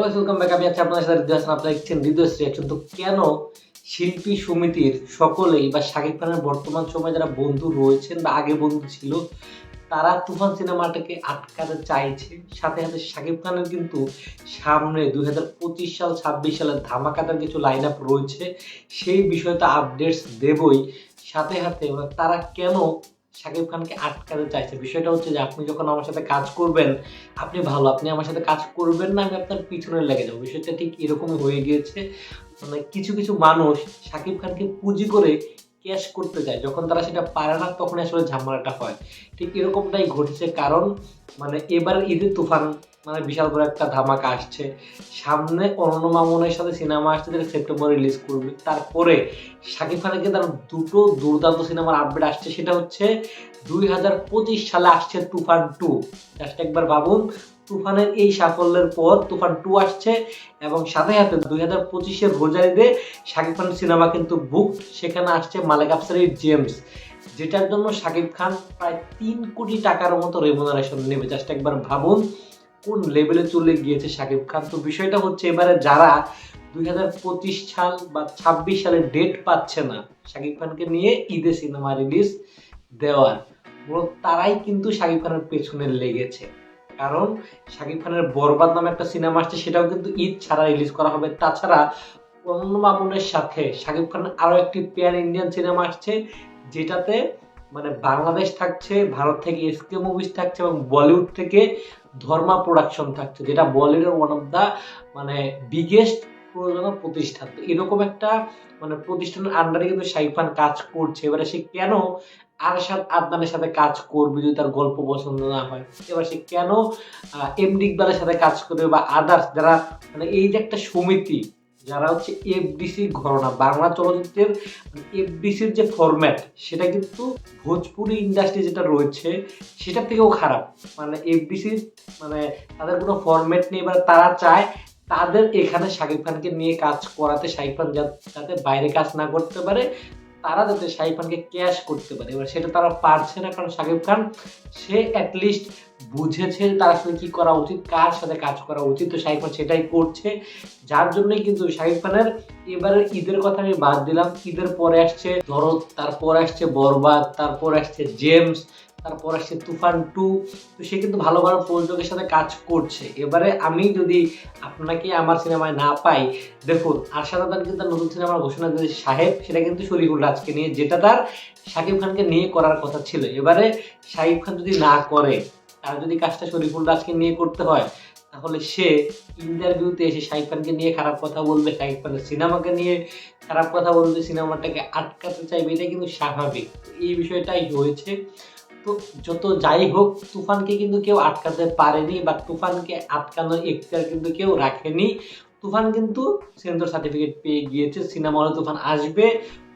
Guys welcome back আমি সাথে আপনারা দেখছেন তো কেন শিল্পী সমিতির সকলেই বা শাকিব খানের বর্তমান সময়ে যারা বন্ধু রয়েছেন বা আগে বন্ধু ছিল, তারা তুফান সিনেমাটাকে আটকাতে চাইছে। সাথে সাথে শাকিব খানের কিন্তু সামনে দুই হাজার পঁচিশ সাল, ছাব্বিশ সালের ধামাকাতার কিছু লাইন আপ রয়েছে। সেই বিষয়টা আপডেটস দেবই। সাথে সাথে তারা কেন শাকিব খানকে আটকাতে চাইছে। বিষয়টা হচ্ছে যে, আপনি যখন আমার সাথে কাজ করবেন, আপনি ভালো, আপনি আমার সাথে কাজ করবেন না, আমি আপনার পিছনে লেগে যাব। বিষয়টা ঠিক এরকমই হয়ে গিয়েছে। মানে কিছু কিছু মানুষ শাকিব খানকে পুঁজি করে ক্যাশ করতে যায় যখন তারা সেটা পারে না তখন আসলে ঝামেলাটা হয়। ঠিক এরকমটাই ঘটছে। কারণ মানে এবার ঈদের তুফান মানে বিশাল বড় একটা ধামাকা আসছে। সামনে অনন্য মামুনের সাথে সিনেমা আসছে যেটা সেপ্টেম্বরে রিলিজ করবে। তারপরে শাকিব খানকে তার দুটো দুর্দান্ত সিনেমার আপডেট আসছে, সেটা হচ্ছে দুই হাজার পঁচিশ সালে আসছে তুফান টু। জাস্ট একবার ভাবুন, তুফানের এই সাফল্যের পর তুফান টু আসছে এবং সাথে সাথে দুই হাজার পঁচিশের রোজারিতে শাকিব খানের সিনেমা কিন্তু বুক সেখানে আসছে মালেক আফসারির জেমস, যেটার জন্য শাকিব খান প্রায় তিন কোটি টাকার মতো রেমুনারেশন নেবে। জাস্ট একবার ভাবুন কোন লেভেলে চলে গিয়েছে শাকিব খান? তো বিষয়টা হচ্ছে এবারে যারা দুই হাজার পঁচিশ সাল বা ছাব্বিশ সালের ডেট পাচ্ছে না শাকিব খানকে নিয়ে ঈদে সিনেমা রিলিজ দেওয়ার, মূলত তারাই কিন্তু শাকিব খানের পেছনে লেগেছে। কারণ শাকিব খানের বরবাদ নামে একটা সিনেমা আসছে, সেটাও কিন্তু ঈদ ছাড়া রিলিজ করা হবে। তাছাড়া অন্য মামুনের সাথে শাকিব খানের আরও একটি প্যান ইন্ডিয়ান সিনেমা আসছে, যেটাতে মানে বাংলাদেশ থাকছে, ভারত থেকে এসকে মুভিজ থাকছে এবং বলিউড থেকে ধর্মা প্রোডাকশন থাকছে, যেটা বলিউডের ওয়ান অফ দ্য মানে বিগেস্ট প্রযোজনা প্রতিষ্ঠান। এরকম একটা মানে প্রতিষ্ঠানের আন্ডারে কিন্তু সাইফান কাজ করছে। এবারে সে কেন আরশাদ আদনানের সাথে কাজ করবে যদি তার গল্প পছন্দ না হয়? এবার সে কেন এম ডিকবালের সাথে কাজ করবে বা আদার্স যারা মানে এই যে একটা সমিতি যারা হচ্ছে এফডিসি ঘরনা বাংলা চলচ্চিত্রের এফডিসির যে ফরম্যাট সেটা কিন্তু ভোজপুরি ইন্ডাস্ট্রি যেটা রয়েছে, সেটার থেকেও খারাপ। মানে এফডিসির মানে তাদের কোনো ফরম্যাট নেই মানে তারা চায় তাদের এখানে শাকিব খানকে নিয়ে কাজ করাতে, শাকিব খান যাতে বাইরে কাজ না করতে পারে তারা যাতে শাকিব খানকে ক্যাশ করতে পারে। এবার সেটা তারা পারছে না, কারণ শাকিব খান, সে অ্যাটলিস্ট বুঝেছে তার আসলে কী করা উচিত, কার সাথে কাজ করা উচিত। তো শাকিব খান সেটাই করছে। যার জন্যই কিন্তু শাকিব খানের এবারের ঈদের কথা আমি বাদ দিলাম। ঈদের পরে আসছে ধরো তারপর আসছে বরবাদ, তারপর আসছে জেমস তারপর আসছে তুফান টু। তো সে কিন্তু ভালো ভালো প্রযোজকের সাথে কাজ করছে। এবারে আমি যদি আপনাকে আমার সিনেমায় না পাই, দেখুন আশাদ আদান কিন্তু নতুন সিনেমার ঘোষণা দিয়েছে সাহেব, সেটা কিন্তু শরীফুল রাজকে নিয়ে, যেটা তার শাকিব খানকে নিয়ে করার কথা ছিল। এবারে শাকিব খান যদি না করে, তার যদি কাজটা শরীফুল রাজকে নিয়ে করতে হয়, তাহলে সে ইন্টারভিউতে এসে শাকিব খানকে নিয়ে খারাপ কথা বলবে শাকিব খানের সিনেমাকে নিয়ে খারাপ কথা বলবে, সিনেমাটাকে আটকাতে চাইবে এটা কিন্তু স্বাভাবিক। এই বিষয়টাই হয়েছে। যত যাই হোক, তুফানকে কিন্তু কেউ আটকাতে পারেনি বা তুফানকে আটকানোর এখতিয়ার কিন্তু কেউ রাখেনি। তুফান কিন্তু সেন্সর সার্টিফিকেট পেয়ে গিয়েছে, সিনেমা হলে তুফান আসবে।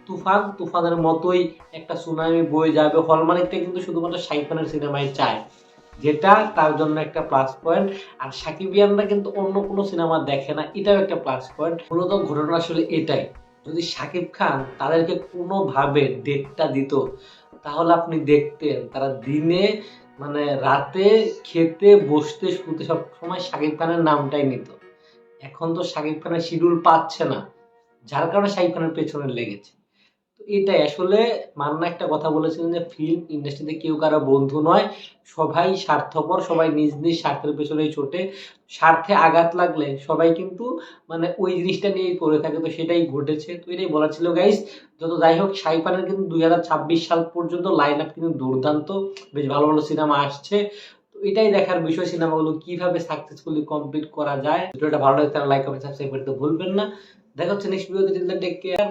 তুফান, তুফানের মতোই একটা সুনামি বয়ে যাবে। হলমানিকটা কিন্তু শুধুমাত্র খানের সিনেমায় চায়, যেটা তার জন্য একটা প্লাস পয়েন্ট আর সাকিবিয়ানরা কিন্তু অন্য কোনো সিনেমা দেখে না, এটাও একটা প্লাস পয়েন্ট মূলত ঘটনা আসলে এটাই, যদি শাকিব খান তাদেরকে কোনোভাবে ডেটটা দিত তাহলে আপনি দেখতেন, তারা দিনে মানে রাতে খেতে, বসতে, শুতে সব সময় শাকিব খানের নামটাই নিত। এখন তো শাকিব খানের শিডিউল পাচ্ছে না, যার কারণে শাকিব খানের পেছনে লেগেছে। তো এটাই। আসলে মান্না একটা কথা বলেছিলেন যে ফিল্ম ইন্ডাস্ট্রিতে কেউ কারও বন্ধু নয়, সবাই স্বার্থপর, সবাই নিজ নিজ স্বার্থের পেছনেই ছোটে। স্বার্থে আঘাত লাগলে সবাই কিন্তু মানে ওই জিনিসটা নিয়েই পড়ে থাকে, তো সেটাই ঘটেছে। তো এটাই বলা ছিল গাইস যত যাই হোক সাইপানের কিন্তু দুই সাল পর্যন্ত লাইন আপ কিন্তু দুর্দান্ত। বেশ ভালো ভালো সিনেমা আসছে। এটাই দেখার বিষয় সিনেমাগুলো কীভাবে সাকসেসফুলি কমপ্লিট করা যায়। ভিডিওটা ভালো লাগে তাহলে লাইক কমেন্ট সাবস্ক্রাইব করতে ভুলবেন না। দেখা হচ্ছে নেক্সট ভিডিওতে টেক কেয়ার